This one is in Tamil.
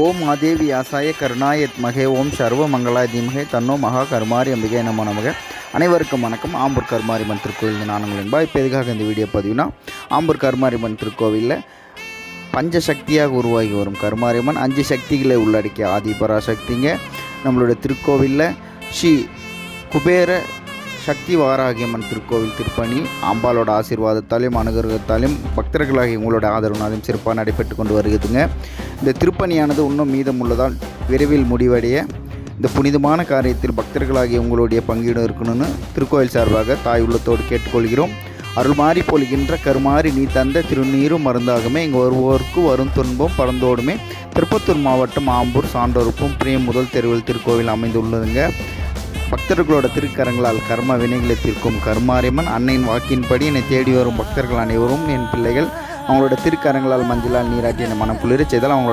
ஓம் மாதேவி ஆசாய கருணாயத் மகே ஓம் சர்வ மங்களாய தீமகே தன்னோ மகா கருமாரி அம்பிகை நம நமக. அனைவருக்கும் வணக்கம். ஆம்பூர் கருமாரிமன் திருக்கோயில் நான் என்பா இப்போ எதுக்காக இந்த வீடியோ பதிவுனா ஆம்பூர் கருமாரிமன் திருக்கோவிலில் பஞ்சசக்தியாக உருவாகி வரும் கருமாரியம்மன் அஞ்சு சக்திகளை உள்ளடக்கிய ஆதிபராசக்திங்க. நம்மளோட திருக்கோவிலில் ஸ்ரீ குபேர சக்தி வாராகியம்மன் திருக்கோவில் திருப்பணி அம்பாலோட ஆசீர்வாதத்தாலையும் அனுகிரகத்தாலையும் பக்தர்களாகிய உங்களோட ஆதரவுனாலையும் சிறப்பாக நடைபெற்று கொண்டு வருகிறதுங்க. இந்த திருப்பணியானது இன்னும் மீதம் உள்ளதால் விரைவில் முடிவடைய இந்த புனிதமான காரியத்தில் பக்தர்களாகிய உங்களுடைய பங்கீடு இருக்கணும்னு திருக்கோயில் சார்பாக தாய் உள்ளத்தோடு கேட்டுக்கொள்கிறோம். அருள் மாறி பொழிகின்ற கருமாறி நீ தந்த திருநீரும் மருந்தாகுமே. இங்கே வருவோருக்கு வரும் துன்பம் பறந்தோடுமே திருப்பத்தூர் மாவட்டம் ஆம்பூர் சான்றோருப்பும் பிரியம் முதல் தெருவில் திருக்கோவில் அமைந்துள்ளதுங்க. பக்தர்களோட திருக்கரங்களால் கர்ம வினைகளை தீர்க்கும் கருமாரியம்மன் அன்னையின் வாக்கின்படி என்னை தேடி வரும் பக்தர்கள் அனைவரும் என் பிள்ளைகள் அவங்களோட திருக்கரங்களால் மஞ்சளால் நீராட்டி என்னை மனம் குளிர செய்தால் அவங்களோட